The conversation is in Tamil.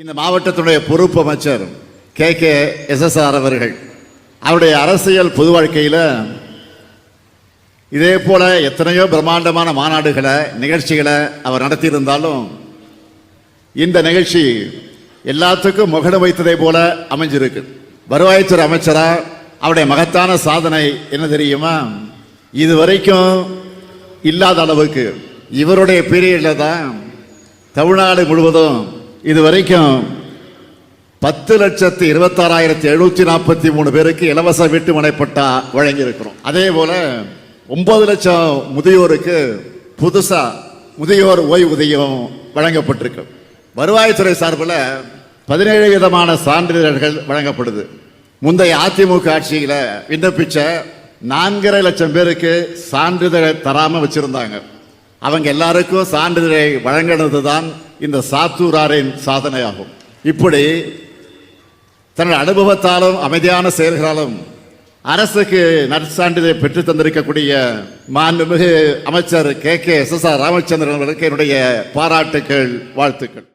இந்த மாவட்டத்துடைய பொறுப்பு அமைச்சர் கே கே எஸ்எஸ்ஆர் அவர்கள். அவருடைய அரசியல் பொது வாழ்க்கையில் இதே போல எத்தனையோ பிரம்மாண்டமான மாநாடுகளை நிகழ்ச்சிகளை அவர் நடத்தியிருந்தாலும் இந்த நிகழ்ச்சி எல்லாத்துக்கும் முகடு வைத்ததை போல அமைஞ்சிருக்கு. வருவாய்த்துறை அமைச்சராக அவருடைய மகத்தான சாதனை என்ன தெரியுமா? இது வரைக்கும் இல்லாத அளவுக்கு இவருடைய பீரியடில் தான் தமிழ்நாடு முழுவதும் இது வரைக்கும் பத்து லட்சத்தி இருபத்தாறாயிரத்தி எழுநூற்றி நாற்பத்தி மூணு பேருக்கு இலவச வீட்டு மனைப்பட்டா வழங்கியிருக்கிறோம். அதே போல் ஒன்பது லட்சம் முதியோருக்கு புதுசாக முதியோர் ஓய்வூதியம் வழங்கப்பட்டிருக்கு. வருவாய்த்துறை சார்பில் பதினேழு விதமான சான்றிதழ்கள் வழங்கப்படுது. முந்தைய அதிமுக ஆட்சியில் விண்ணப்பிச்ச நான்கரை லட்சம் பேருக்கு சான்றிதழ் தராமல் வச்சுருந்தாங்க. அவங்க எல்லாருக்கும் சான்றிதழை வழங்கினது தான் இந்த சாத்தூராரின் சாதனையாகும். இப்படி தன்னுடைய அனுபவத்தாலும் அமைதியான செயல்களாலும் அரசுக்கு நற்சான்றிதழை பெற்று தந்திருக்கக்கூடிய மாண்புமிகு அமைச்சர் K K S S R Ramachandran அவர்களுக்கு என்னுடைய பாராட்டுக்கள் வாழ்த்துக்கள்.